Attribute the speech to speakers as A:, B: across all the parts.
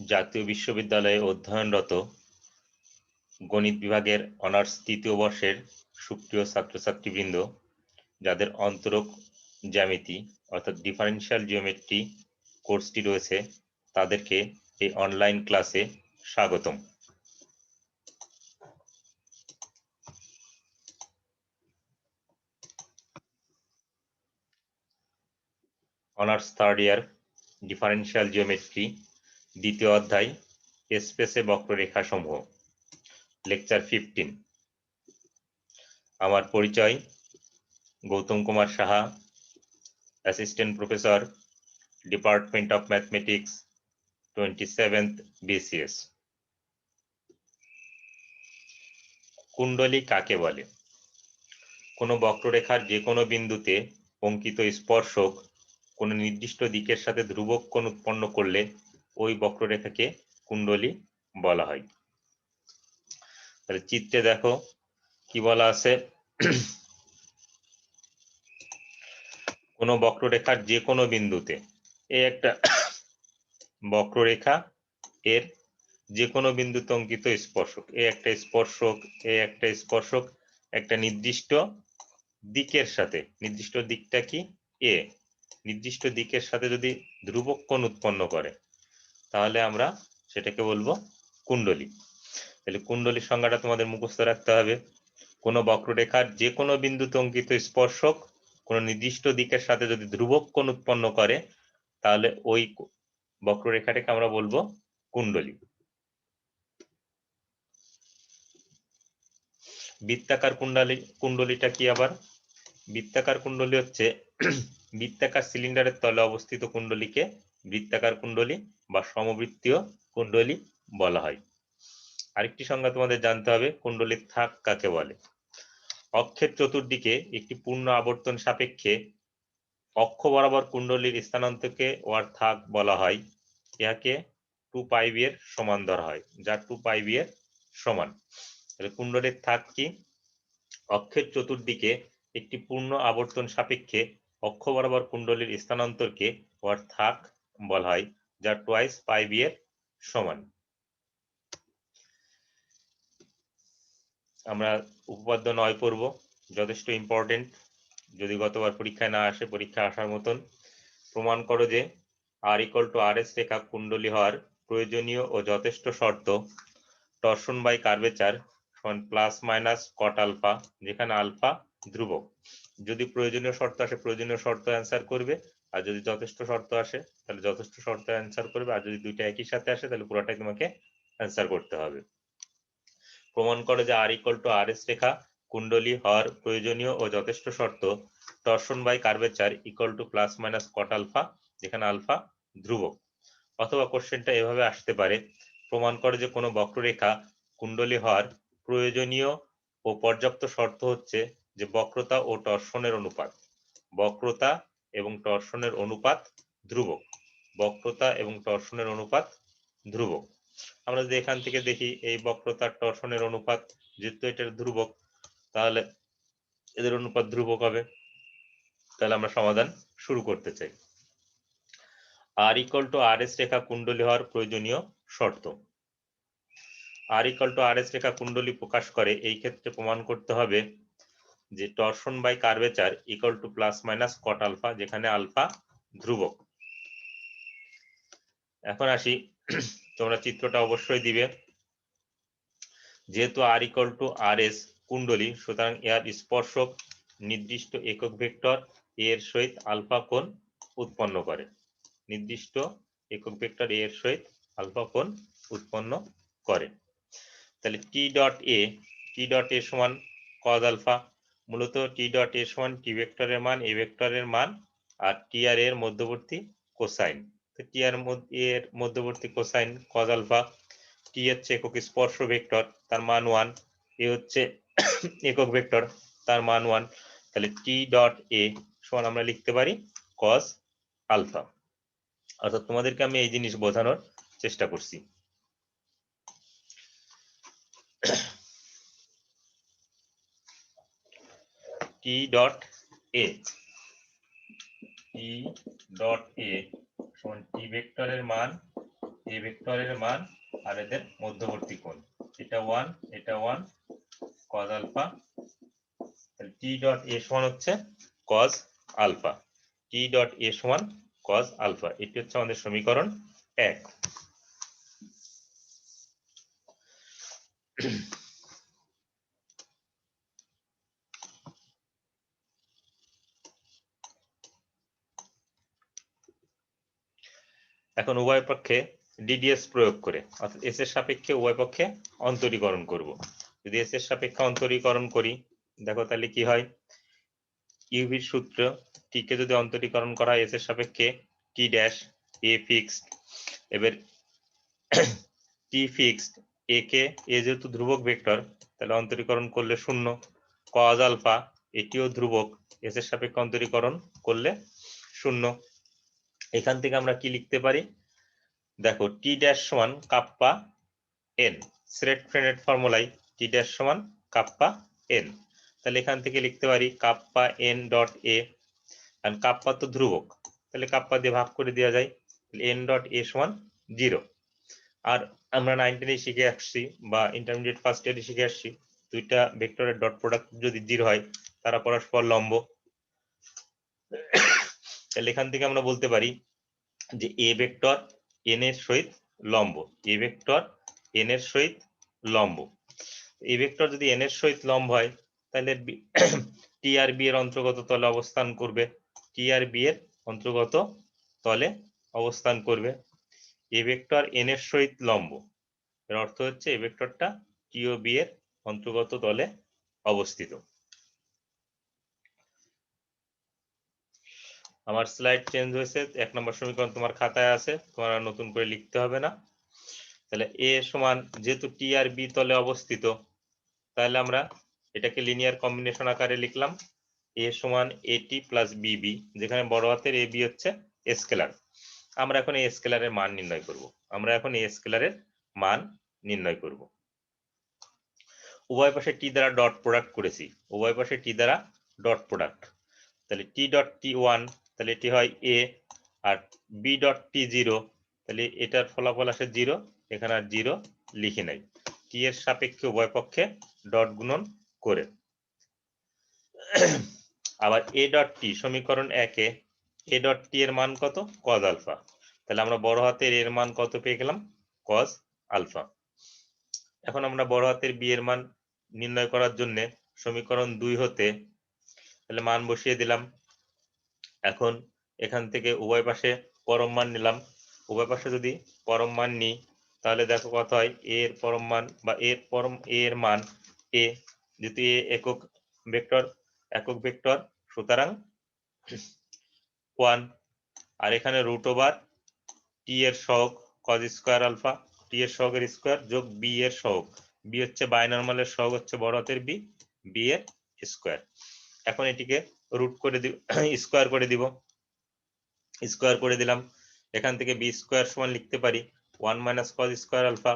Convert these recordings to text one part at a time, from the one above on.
A: জাতীয় বিশ্ববিদ্যালয়ে অধ্যয়নরত গণিত বিভাগের অনার্স তৃতীয় বর্ষের সুপ্রিয় ছাত্রছাত্রীবৃন্দ, যাদের অন্তরক জ্যামিতি অর্থাৎ ডিফারেনশিয়াল জিওমেট্রি কোর্সটি রয়েছে, তাদেরকে এই অনলাইন ক্লাসে স্বাগতম। Honours third year differential geometry দ্বিতীয় অধ্যায়, স্পেসে বক্ররেখা সমূহ লেকচার ফিফটিন আমার পরিচয়, Goutam Kumar Saha, assistant professor, department of mathematics twenty seventh BCS কুণ্ডলী কাকে বলে? কোনো বক্ররেখার যে কোনো বিন্দুতে অঙ্কিত স্পর্শক কোনো নির্দিষ্ট দিকের সাথে ধ্রুবক কোণ উৎপন্ন করলে ওই বক্ররেখাকে কুণ্ডলী বলা হয়। তাহলে চিত্রে দেখো কি বলা আছে। কোনো বক্ররেখার যে কোনো বিন্দুতে এই একটা বক্ররেখা, এর যে কোনো বিন্দুতে অঙ্কিত স্পর্শক, এ একটা স্পর্শক, এ একটা স্পর্শক, একটা নির্দিষ্ট দিকের সাথে, নির্দিষ্ট দিকটা কি? এ। নির্দিষ্ট দিকের সাথে যদি ধ্রুবক কোণ উৎপন্ন করে তাহলে আমরা সেটাকে বলব কুণ্ডলী। তাহলে কুণ্ডলীর সংজ্ঞাটা তোমাদের মুখস্থ রাখতে হবে। কোনো বক্ররেখার যে কোনো বিন্দুতে অঙ্কিত স্পর্শক কোনো নির্দিষ্ট দিকের সাথে যদি ধ্রুবক কোণ উৎপন্ন করে, তাহলে ওই বক্ররেখাটাকে আমরা বলব কুণ্ডলী। বৃত্তাকার কুণ্ডলী, কুণ্ডলীটা কি আবার? বৃত্তাকার কুণ্ডলী হচ্ছে, বৃত্তাকার সিলিন্ডারের তলে অবস্থিত কুণ্ডলীকে বৃত্তাকার কুণ্ডলী বা সমবৃত্তীয় কুণ্ডলী বলা হয়। আরেকটি সংজ্ঞা তোমাদের জানতে হবে কুণ্ডলীর থাক কাকে বলে? অক্ষের চতুর্দিকে একটি পূর্ণ আবর্তন সাপেক্ষে অক্ষ বরাবর কুণ্ডলীর স্থানান্তরকে ওয়ার থাক বলা হয়। ইহাকে টু পাই এর সমান ধরা হয়, যা টু পাই এর সমান। তাহলে কুণ্ডলীর থাক কি? অক্ষের চতুর্দিকে একটি পূর্ণ আবর্তন সাপেক্ষে অক্ষ বরাবর কুণ্ডলীর স্থানান্তরকে ওয়ার থাক বলা হয়। যা টোয়াইস পাই বি এর সমান। আমরা উপপাদ্য নয় পড়ব, যথেষ্ট ইম্পর্টেন্ট যদি গতবার পরীক্ষায় না আসে, পরীক্ষা আসার মতন। প্রমাণ করো যে R equal to R S রেখা কুণ্ডলী হওয়ার প্রয়োজনীয় ও যথেষ্ট শর্ত টর্শন বাই কার্ভেচার সমান প্লাস মাইনাস কট আলফা যেখানে আলফা ধ্রুবক। যদি প্রয়োজনীয় শর্ত আসে, প্রয়োজনীয় শর্ত অ্যান্সার করবে। আর যদি যথেষ্ট শর্ত আসে, তাহলে যথেষ্ট শর্ত অ্যান্সার করবে। আর যদি দুইটা একই সাথে আসে, তাহলে পুরোটাই তোমাকে অ্যান্সার করতে হবে। প্রমাণ করে যে R equal to R S রেখা কুণ্ডলী হওয়ার প্রয়োজনীয় ও যথেষ্ট শর্ত, torsion by curvature equal to plus minus cot alpha যেখানে আলফা ধ্রুবক। অথবা কোশ্চেনটা এভাবে আসতে পারে, প্রমাণ করে যে কোনো বক্ররেখা কুণ্ডলী হওয়ার প্রয়োজনীয় ও পর্যাপ্ত শর্ত হচ্ছে যে বক্রতা ও টর্শনের অনুপাত। বক্রতা এবং টর্শনের অনুপাত ধ্রুবক। বক্রতা এবং টর্শনের অনুপাত ধ্রুবক। আমরা যদি এখান থেকে দেখি, এই বক্রতার টর্শনের অনুপাত যেহেতু এটার ধ্রুবক, তাহলে এদের অনুপাত ধ্রুবক হবে। তাহলে আমরা সমাধান শুরু করতে চাই। R equal to R S রেখা কুণ্ডলী হওয়ার প্রয়োজনীয় শর্ত। R equal to R S রেখা কুণ্ডলী প্রকাশ করে এই ক্ষেত্রে প্রমাণ করতে হবে যে torsion by curvature equal to plus minus cot alpha যেখানে আলফা ধ্রুবক। এখন আসি, তোমরা চিত্রটা অবশ্যই দিবে। যেহেতু R equal to R S কুণ্ডলী, সুতরাং এর স্পর্শক নির্দিষ্ট একক ভেক্টর এর সহিত আলফা কোণ উৎপন্ন করে। নির্দিষ্ট একক ভেক্টর এর সহিত আলফা কোণ উৎপন্ন করে। তাহলে T dot A T dot A সমান কজ আলফা মূলত টি ডট এ সমান টি ভেক্টরের মান এ ভেক্টরের মান আর টি আর এর মধ্যবর্তী কোসাইন তো টি আর এর মধ্যবর্তী কোসাইন কজ আলফা টি হচ্ছে একক স্পর্শ ভেক্টর তার মান ওয়ান এ হচ্ছে একক ভেক্টর তার মান ওয়ান তাহলে টি ডট এ সমান আমরা লিখতে পারি কজ আলফা অর্থাৎ তোমাদেরকে আমি এই জিনিস বোঝানোর চেষ্টা করছি। টি dot A T dot A সমান টি ভেক্টরের মান এ ভেক্টরের মান আর এদের মধ্যবর্তী কোণ। এটা ওয়ান এটা one cos alpha T dot A সমান হচ্ছে cos alpha T dot A সমান কজ আলফা এটি হচ্ছে আমাদের সমীকরণ এক। এখন উভয় পক্ষে ডিডিএস প্রয়োগ করে, অর্থাৎ এস এর সাপেক্ষে উভয় পক্ষে অন্তরীকরণ করব। যদি এস এর সাপেক্ষে অন্তরীকরণ করি, দেখো তাহলে কি হয়? ইউভির সূত্র টি কে যদি অন্তরীকরণ করা হয় এস এর সাপেক্ষে টি ড্যাশ এ ফিক্সড এবার টি ফিক্সড এ কে এ যেহেতু ধ্রুবক ভেক্টর, তাহলে অন্তরীকরণ করলে শূন্য। কজ আলফা এটিও ধ্রুবক এস এর সাপেক্ষে অন্তরীকরণ করলে শূন্য। এখান থেকে আমরা কি লিখতে পারি? দেখো টি ড্যাশ সমান কাপ্পা এন স্রেট ফ্রেনেট ফর্মুলাই টি ড্যাশ সমান কাপ্পা এন তাহলে এখান থেকে লিখতে পারি কাপ্পা এন ডট এ কারণ কাপ্পা তো ধ্রুবক। তাহলে কাপ্পা দিয়ে ভাগ করে দেওয়া যায়। এন ডট এ সমান জিরো আর আমরা নাইনটিনে শিখে আসছি বা ইন্টারমিডিয়েট ফার্স্ট ইয়ারে শিখে আসছি। দুইটা ভেক্টরের ডট প্রোডাক্ট যদি জিরো হয়, তারা পরস্পর লম্ব। তাহলে এখান থেকে আমরা বলতে পারি যে এ ভেক্টর এন এর সহিত লম্ব এ ভেক্টর এন এর সহিত লম্ব। এ ভেক্টর যদি এন এর সহিত লম্ব হয়, তাহলে টি আর বি এর অন্তর্গত তলে অবস্থান করবে। টি আর বি এর অন্তর্গত তলে অবস্থান করবে। এ ভেক্টর এন এর সহিত লম্ব, এর অর্থ হচ্ছে এ ভেক্টরটা টি ও বি এর অন্তর্গত তলে অবস্থিত। আমার স্লাইড চেঞ্জ হয়েছে, এক নম্বর সমীকরণ তোমার খাতায় আছে, তোমার নতুন করে লিখতে হবে না। তাহলে এ সমান যেহেতু টি আর বি তলে অবস্থিত, তাহলে আমরা এটাকে লিনিয়ার কম্বিনেশন আকারে লিখলাম। এ সমান এটি প্লাস বিবি যেখানে বড় হাতের এ বি হচ্ছে স্কেলার আমরা এখন এই স্কেলারের মান নির্ণয় করব। আমরা এখন এই স্কেলারের মান নির্ণয় করব। উভয় পাশে টি দ্বারা ডট প্রোডাক্ট করেছি। উভয় পাশে টি দ্বারা ডট প্রোডাক্ট তাহলে টি ডট টি ওয়ান তাহলে এটি হয় এ আর বি ডট টি জিরো তাহলে এটার ফলাফল আসে জিরো এখানে আর জিরো লিখে নাই। টি এর সাপেক্ষে উভয় পক্ষে ডট গুণন করে। আবার এ ডট টি সমীকরণ একে এ ডট টি এর মান কত? কজ আলফা তাহলে আমরা বড় হাতের এর মান কত পেয়ে গেলাম? কজ আলফা এখন আমরা বড় হাতের বি এর মান নির্ণয় করার জন্য সমীকরণ দুই হতে তাহলে মান বসিয়ে দিলাম। এখন এখান থেকে উভয় পাশে পরম মান নিলাম। উভয় পাশে যদি পরম মান নিই, তাহলে দেখো কত হয় এ এর পরম মান বা এর পরম এ এর মান এ যেহেতু এ একক ভেক্টর একক ভেক্টর, সুতরাং ওয়ান আর এখানে রুট ওভার টি এর সহগ কজ স্কোয়ার আলফা টি এর সহগের স্কোয়ার যোগ বি এর সহগ। বি হচ্ছে বাইনর্মালের সহগ হচ্ছে বড় হাতের বি বি এর স্কোয়ার এখন এটিকে রুট করে দিব স্কোয়ার করে দিব। স্কোয়ার করে দিলাম। এখান থেকে বি স্কোয়ার সমান লিখতে পারি। One minus cos square alpha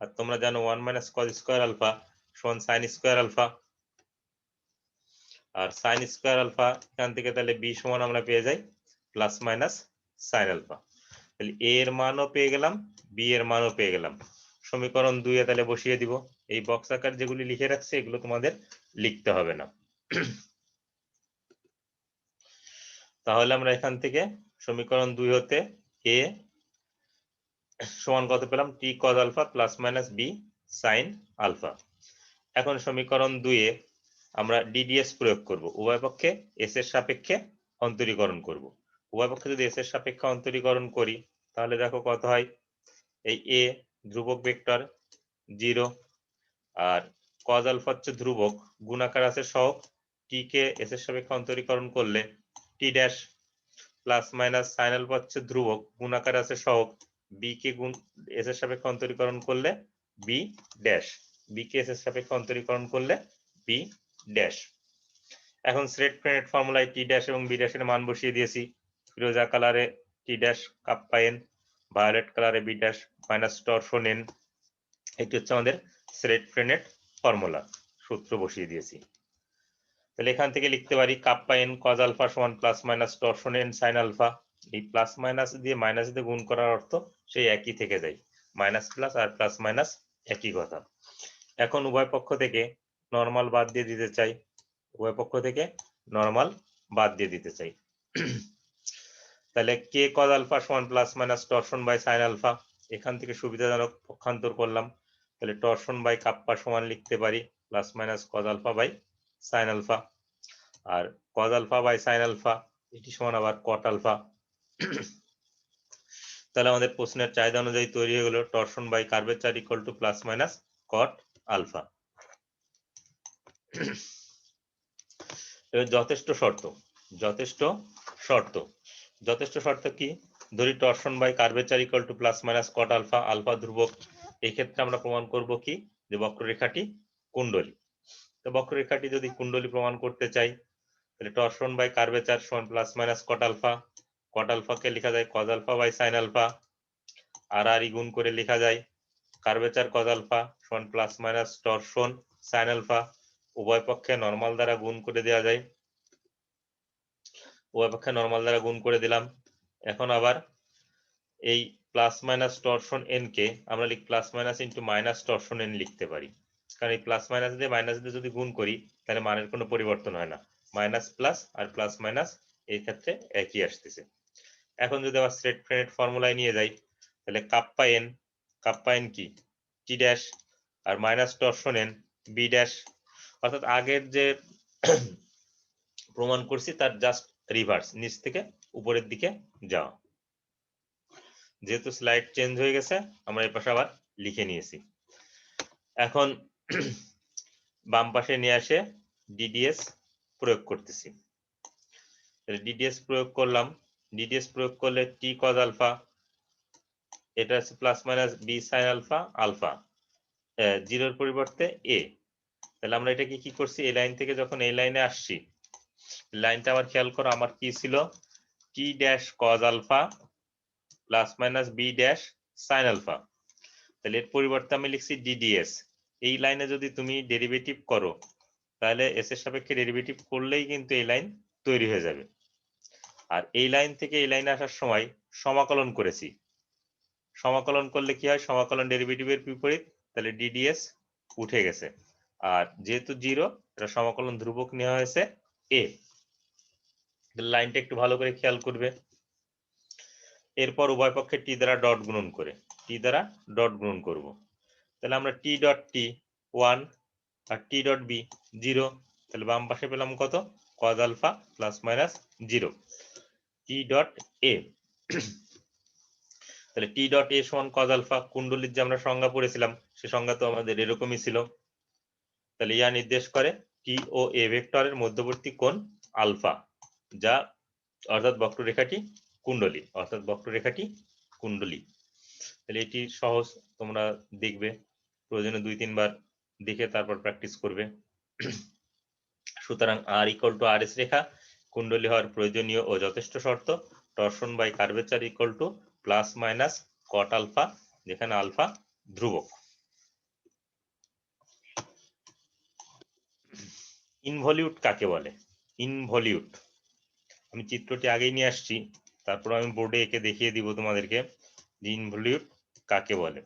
A: আর তোমরা জানো one minus cos square alpha সমান সাইন স্কোয়ার আলফা আর সাইন স্কোয়ার আলফা এখান থেকে তাহলে বি সমান আমরা পেয়ে যাই প্লাস মাইনাস সাইন আলফা তাহলে এ এর মানও পেয়ে গেলাম বি এর মানও পেয়ে গেলাম। সমীকরণ দুইয়ে তাহলে বসিয়ে দিব। এই বক্স আকার যেগুলি লিখে রাখছে, এগুলো তোমাদের লিখতে হবে না। তাহলে আমরা এখান থেকে সমীকরণ দুই হতে এ সমান কত পেলাম? T cos alpha plus minus B sine alpha এখন সমীকরণ দুইয়ে আমরা ডিডিএস প্রয়োগ করব। উভয় পক্ষে এস এর সাপেক্ষে অন্তরীকরণ করব। উভয় পক্ষে যদি এস এর সাপেক্ষে অন্তরীকরণ করি, তাহলে দেখো কত হয়? এই এ ধ্রুবক ভেক্টর জিরো আর কজ আলফা হচ্ছে ধ্রুবক। গুণাকার আছে সহগ। টি কে এস এর সাপেক্ষে অন্তরীকরণ করলে T dash plus minus sine alpha হচ্ছে ধ্রুবক, গুণাকার আছে সহগ। বি কে গুণ এস এর সাপেক্ষে অন্তরীকরণ করলে বি ড্যাশ বি কে এস এর সাপেক্ষে অন্তরীকরণ করলে বি ড্যাশ এখন স্রেট ফ্রেনেট ফর্মুলায় টি ড্যাশ এবং বি ড্যাশের মান বসিয়ে দিয়েছি। ফিরোজা কালারে T dash kappa N violet কালারে B dash minus torsion N এটি হচ্ছে আমাদের স্রেট ফ্রেনেট ফর্মুলা সূত্র বসিয়ে দিয়েছি। তাহলে এখান থেকে লিখতে পারি কাপ্পা এন কজ আলফা সমান plus minus torsion N sine alpha. এই প্লাস মাইনাস দিয়ে মাইনাস দিয়ে গুণ করার অর্থ সেই একই থেকে যায়। মাইনাস প্লাস আর প্লাস মাইনাস একই কথা। এখন উভয় পক্ষ থেকে নর্মাল বাদ দিয়ে দিতে চাই। উভয় পক্ষ থেকে নর্মাল বাদ দিয়ে দিতে চাই। তাহলে কে কজ আলফা সমান plus minus torsion by sine alpha. এখান থেকে সুবিধাজনক পক্ষান্তর করলাম। তাহলে টর্শন বাই কাপ্পা সমান লিখতে পারি plus minus cos alpha by sine alpha R cos alpha by sine alpha এটি সমান আবার কট আলফা তাহলে আমাদের প্রশ্নের চাহিদা অনুযায়ী তৈরি হয়ে গেল torsion by curvature equal to plus minus cot alpha যথেষ্ট শর্ত যথেষ্ট শর্ত। যথেষ্ট শর্ত কি? ধরি torsion by curvature equal to plus minus cot alpha alpha ধ্রুবক। এই ক্ষেত্রে আমরা প্রমাণ করব কি? যে বক্ররেখাটি কুণ্ডলী। তো বক্ররেখাটি যদি কুণ্ডলী প্রমাণ করতে চাই, তাহলে টর্শন বাই কার্ভেচার সমান plus minus cot alpha cot আলফাকে লেখা যায় cos alpha by sine alpha আর আর গুণ করে লেখা যায় কার্ভেচার কজ আলফা সমান plus minus torsion sine alpha উভয় পক্ষে নর্মাল দ্বারা গুণ করে দেওয়া যায়। উভয় পক্ষে নর্মাল দ্বারা গুণ করে দিলাম। এখন আবার এই প্লাস মাইনাস টর্শন এন কে আমরা লিখ plus minus into minus torsion N লিখতে পারি। কারণ এই প্লাস মাইনাস দিয়ে মাইনাস দিয়ে যদি গুণ করি, তাহলে মানের কোনো পরিবর্তন হয় না। মাইনাস প্লাস আর প্লাস মাইনাস এই ক্ষেত্রে একই আসতেছে। এখন যদি আবার স্ট্রেট ফ্রেনেট ফর্মুলায় নিয়ে যাই, তাহলে কাপ্পা এন কাপ্পা এন কি? টি ড্যাশ আর minus torsion N B dash অর্থাৎ আগের যে প্রমাণ করছি, তার জাস্ট রিভার্স নিচ থেকে উপরের দিকে যাওয়া। যেহেতু স্লাইড চেঞ্জ হয়ে গেছে, আমরা এই পাশে আবার লিখে নিয়েছি। এখন বাম পাশে নিয়ে আসে ডিডিএস প্রয়োগ করতেছি। ডিডিএস প্রয়োগ করলাম। ডিডিএস প্রয়োগ করলে টি কজ আলফা এটা হচ্ছে plus minus B sine alpha alpha জিরোর পরিবর্তে এ তাহলে আমরা এটাকে কি করছি? এই লাইন থেকে যখন এই লাইনে আসছি লাইনটা আমার খেয়াল করো আমার কি ছিল? T dash cos alpha plus minus B dash sine alpha তাহলে এর পরিবর্তে আমি লিখছি ডিডিএস এই লাইনে যদি তুমি ডেরিভেটিভ করো, তাহলে এস এর সাপেক্ষে ডেরিভেটিভ করলেই কিন্তু এই লাইন তৈরি হয়ে যাবে। আর এই লাইন থেকে এই লাইনে আসার সময় সমাকলন করেছি। সমাকলন করলে কি হয়? সমাকলন ডেরিভেটিভের বিপরীত, তাহলে ডিডিএস উঠে গেছে। আর যেহেতু জিরো এটা সমাকলন ধ্রুবক নেওয়া হয়েছে এ লাইনটা একটু ভালো করে খেয়াল করবে। এরপর উভয় পক্ষে টি দ্বারা ডট গুণন করে। টি দ্বারা ডট গুণন করব। তাহলে আমরা টি ডট টি ওয়ান আর টি ডট বি জিরো তাহলে বাম পাশে পেলাম কত? Cos alpha plus minus zero T dot A তাহলে টি ডট এ সমান কজ আলফা কুণ্ডলীর যে আমরা সংজ্ঞা পড়েছিলাম, সে সংজ্ঞা তো আমাদের এরকমই ছিল। তাহলে ইয়া নির্দেশ করে টি ও এ ভেক্টরের মধ্যবর্তী কোণ আলফা যা অর্থাৎ বক্ররেখাটি কুণ্ডলী, অর্থাৎ বক্ররেখাটি কুণ্ডলী। তাহলে এটি সহজ, তোমরা দেখবে। প্রয়োজনে দুই, তিনবার দেখে তারপর প্র্যাকটিস করবে। সুতরাং R equal to R S রেখা কুণ্ডলী হওয়ার প্রয়োজনীয় ও যথেষ্ট শর্ত। Torsion by curvature equal to plus minus cot alpha যেখানে আলফা ধ্রুবক। ইনভলিউট কাকে বলে? ইনভলিউট আমি চিত্রটি আগেই নিয়ে আসছি, তারপর আমি বোর্ডে একে দেখিয়ে দিব তোমাদেরকে যে ইনভলিউট কাকে বলে।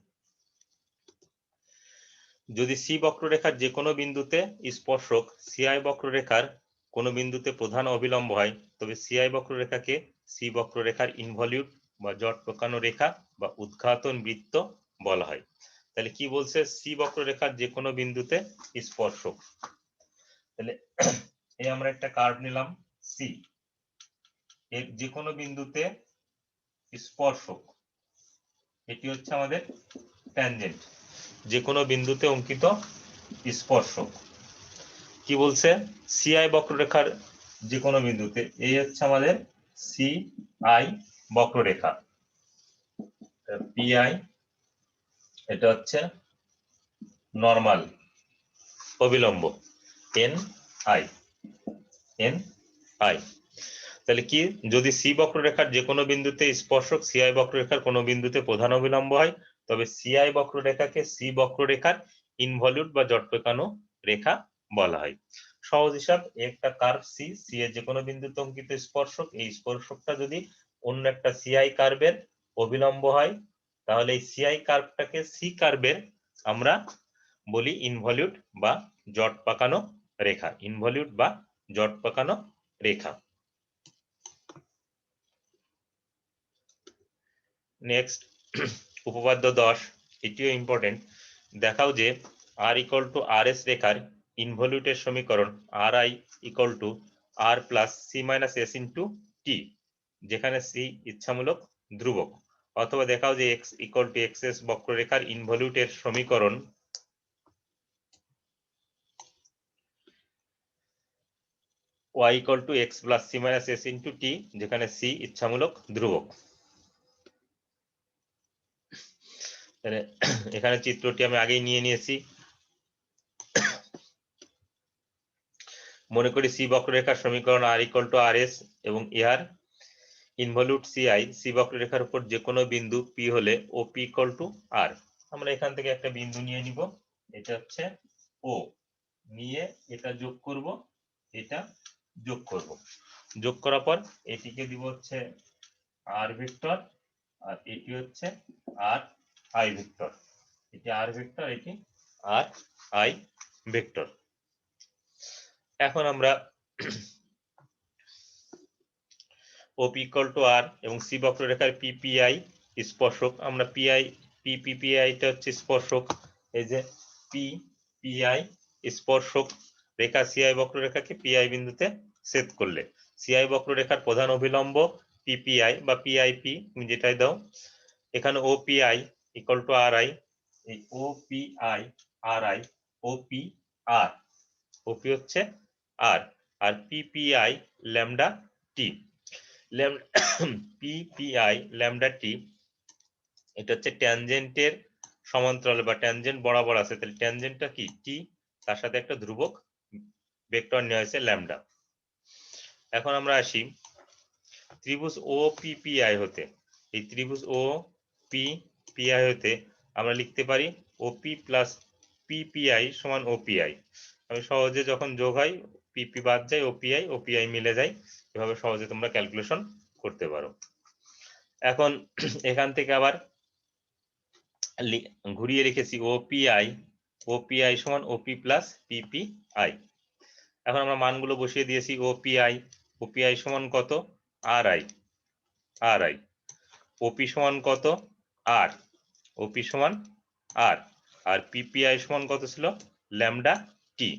A: যদি সি বক্ররেখার যে কোনো বিন্দুতে স্পর্শক সিআই বক্ররেখার কোনো বিন্দুতে প্রধান অবিলম্ব হয়, তবে সিআই বক্ররেখাকে সি বক্ররেখার ইনভলিউট বা জট প্রকানো রেখা বা উদ্ঘাটন বৃত্ত বলা হয়। তাহলে কি বলছে? সি বক্ররেখার যে কোনো বিন্দুতে স্পর্শক। তাহলে এই আমরা একটা কার্ভ নিলাম, সি। এর যে কোনো বিন্দুতে স্পর্শক। এটি হচ্ছে আমাদের ট্যানজেন্ট যে কোনো বিন্দুতে অঙ্কিত স্পর্শক। কি বলছে? সিআই বক্ররেখার যে কোনো বিন্দুতে। এই হচ্ছে আমাদের সি আই বক্ররেখা। পিআই এটা হচ্ছে নর্মাল অবিলম্ব। এন আই এন আই তাহলে কি? যদি সি বক্ররেখার যে কোনো বিন্দুতে স্পর্শক সিআই বক্ররেখার কোনো বিন্দুতে প্রধান অবিলম্ব হয়, তবে সিআই বক্ররেখাকে সি বক্ররেখার ইনভলিউট বা জট পেকানো রেখা বলা হয়। সহজ হিসাব, একটা কার্ভ সি সি এর যে কোনো বিন্দুতে অঙ্কিত স্পর্শক, এই স্পর্শকটা যদি অন্য একটা সিআই কার্ভের অবিলম্ব হয়, তাহলে এই সিআই কার্ভটাকে সি কার্ভের আমরা বলি ইনভলিউট বা জট পাকানো রেখা। ইনভলিউট বা জট পাকানো রেখা। নেক্সট উপপাদ্য দশ, এটিও ইম্পর্টেন্ট দেখাও যে R equal to R S রেখার ইনভলিউটের সমীকরণ R I equal to R plus C minus S into T যেখানে সি ইচ্ছামূলক ধ্রুবক। অথবা দেখাও যে X equal to X S বক্ররেখার ইনভলিউটের সমীকরণ। y equal to X plus C minus S into T যেখানে সি ইচ্ছামূলক ধ্রুবক। এখানে চিত্রটি আমি আগেই নিয়ে নিয়েছি। মনে করি সি বক্ররেখার সমীকরণ R equal to R S এবং ইহার ইনভলিউট সিআই সি বক্ররেখার উপর যে কোনো বিন্দু পি হলে O P equal to R আমরা এখান থেকে একটা বিন্দু নিয়ে নিব। এটা হচ্ছে ও নিয়ে এটা যোগ করব, এটা যোগ করব। যোগ করার পর এটিকে দিব হচ্ছে আর ভেক্টর আর এটি হচ্ছে আর আই ভেক্টর। এটি আর ভেক্টর এটি আর আই ভেক্টর। এখন আমরা ওপি টু আর এবং সি বক্ররেখার পিপিআই স্পর্শক। আমরা পিআই পিপিপিআইটা হচ্ছে স্পর্শক। এই যে পি পিআই স্পর্শক রেখা সিআই বক্ররেখাকে পিআই বিন্দুতে ছেদ করলে। সিআই বক্ররেখার প্রধান অভিলম্ব পিপিআই বা পিআইপি যেটাই দাও। এখানে O P I equal to R I এই O P I R I O P R O P হচ্ছে R R P P I lambda T P P I lambda T এটা হচ্ছে ট্যানজেন্টের সমান্তরাল বা ট্যানজেন্ট বরাবর আছে। তাহলে ট্যানজেন্টটা কি? টি তার সাথে একটা ধ্রুবক ভেক্টর নেওয়া হয়েছে ল্যামডা এখন আমরা আসি ত্রিভুজ ও পিপিআই হতে। এই ত্রিভুজ ও পি পিআই হতে আমরা লিখতে পারি ওপি প্লাস পিপিআই সমান ওপিআই আমি সহজে যখন যোগ হয় পিপি বাদ যায় ওপিআই ওপিআই মিলে যায় এভাবে সহজে তোমরা ক্যালকুলেশন করতে পারো এখন এখান থেকে আবার ঘুরিয়ে রেখেছি ওপিআই ওপিআই সমান ওপি প্লাস পিপিআই এখন আমরা মানগুলো বসিয়ে দিয়েছি ওপিআই ওপিআই সমান কত আর আই আর আই ওপি সমান কত আর ওপি সমান আর আর পিপিআই সমান কত ছিল? ল্যামডা টি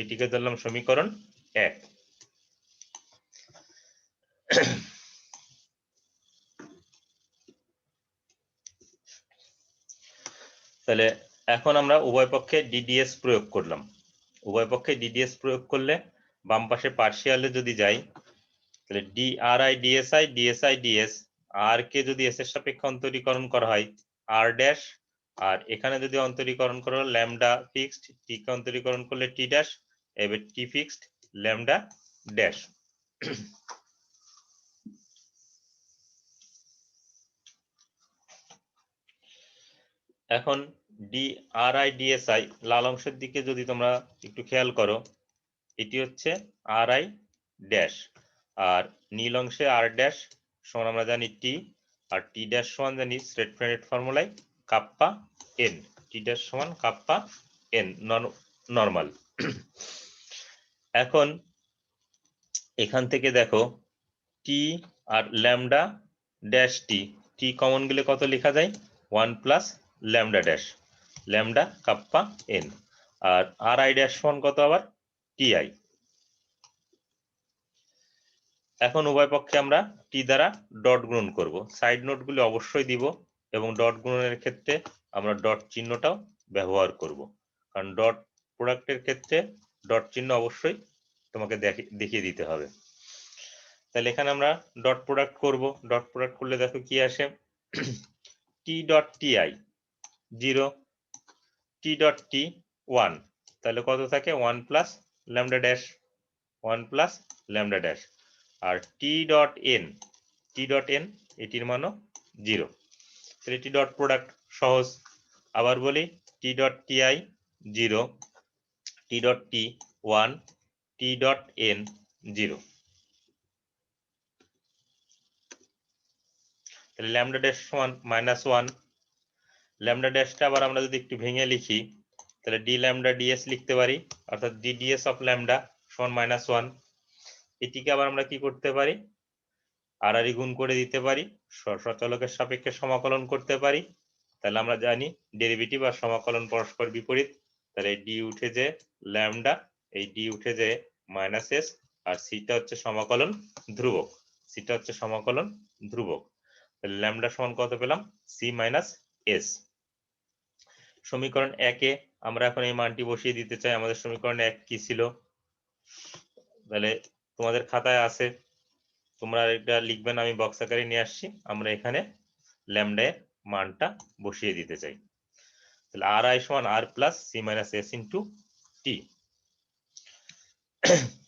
A: এটিকে ধরলাম সমীকরণ এক। তাহলে এখন আমরা উভয় পক্ষে ডিডিএস প্রয়োগ করলাম। উভয় পক্ষে ডিডিএস প্রয়োগ করলে বাম পাশে পার্শিয়ালে যদি যাই, তাহলে D R I D S I D S I D S R কে যদি এস এর সাপেক্ষে অন্তরীকরণ করা হয় আর ড্যাশ আর এখানে যদি অন্তরীকরণ করা ল্যামডা ফিক্সড টি কে অন্তরীকরণ করলে টি ড্যাশ এবার টি ফিক্সড ল্যামডা ড্যাশ এখন D R I D S I লাল অংশের দিকে যদি তোমরা একটু খেয়াল করো, এটি হচ্ছে আর আই ড্যাশ আর নীল অংশে আর ড্যাশ সমান আমরা জানি টি আর টি ড্যাশ সমান জানি স্ট্রেট ফ্রেন্ডেড ফর্মুলায় কাপ্পা এন টি ড্যাশ সমান কাপ্পা এন নর্মাল এখন এখান থেকে দেখো টি আর lambda dash T T common গেলে কত লেখা যায়? One plus lambda dash lambda kappa N R R I dash সমান কত আবার? টি আই এখন উভয় পক্ষে আমরা টি দ্বারা ডট গুণন করব। সাইড নোটগুলি অবশ্যই দিব এবং ডট গুণনের ক্ষেত্রে আমরা ডট চিহ্নটাও ব্যবহার করব। কারণ ডট প্রোডাক্টের ক্ষেত্রে ডট চিহ্ন অবশ্যই তোমাকে দেখিয়ে দিতে হবে। তাহলে এখানে আমরা ডট প্রোডাক্ট করব। ডট প্রোডাক্ট করলে দেখো কি আসে? T dot T I zero T dot T one তাহলে কত থাকে? One plus lambda dash one plus lambda dash আর T dot N T dot N এটির মানও জিরো তাহলে টি ডট প্রোডাক্ট সহজ। আবার বলি T dot T I zero T dot T one T dot N zero তাহলে lambda dash সমান minus one lambda ড্যাশটা আবার আমরা যদি একটু ভেঙে লিখি, তাহলে ডি ল্যামডা ডিএস লিখতে পারি, অর্থাৎ D D S of lambda সমান মাইনাস ওয়ান এটিকে আবার আমরা কি করতে পারি? আর গুণ করে দিতে পারি সচলকের সাপেক্ষে সমাকলন করতে পারি। তাহলে আমরা জানি ডেরিভেটিভ আর সমাকলন পরস্পর বিপরীত। তাহলে ডি উঠে যে ল্যামডা এই ডি উঠে যে মাইনাস এস আর সিটা হচ্ছে সমাকলন ধ্রুবক। সিটা হচ্ছে সমাকলন ধ্রুবক। ল্যামডা সমান কত পেলাম? সি মাইনাস এস সমীকরণ একে আমরা এখন এই মানটি বসিয়ে দিতে চাই। আমাদের সমীকরণ এক কি ছিল? তাহলে তোমাদের খাতায় আছে। তোমরা এটা লিখবেন আমি বক্স আকারে নিয়ে আসছি। আমরা এখানে ল্যামডা এর মানটা বসিয়ে দিতে চাই। তাহলে আর আই সমান R plus C minus S into T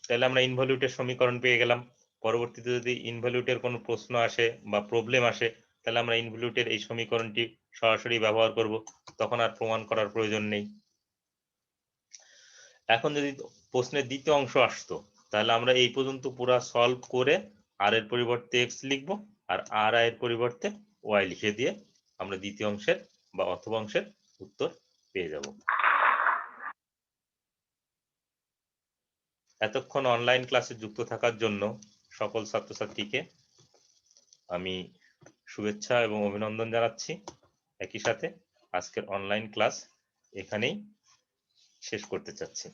A: তাহলে আমরা ইনভলিউটের সমীকরণ পেয়ে গেলাম। পরবর্তীতে যদি ইনভলিউটের কোনো প্রশ্ন আসে বা প্রবলেম আসে, তাহলে আমরা ইনভলিউটের এই সমীকরণটি সরাসরি ব্যবহার করব। তখন আর প্রমাণ করার প্রয়োজন নেই। এখন যদি প্রশ্নের দ্বিতীয় অংশ আসতো তাহলে আমরা এই পর্যন্ত পুরা সলভ করে আর এর পরিবর্তে এক্স লিখব আর আর এর পরিবর্তে ওয়াই লিখে দিয়ে আমরা দ্বিতীয় অংশের বা অথবা অংশের উত্তর পেয়ে যাব। এতক্ষণ অনলাইন ক্লাসে যুক্ত থাকার জন্য সকল ছাত্রছাত্রীকে আমি শুভেচ্ছা এবং অভিনন্দন জানাচ্ছি। একই সাথে আজকের অনলাইন ক্লাস এখানেই শেষ করতে চাচ্ছি।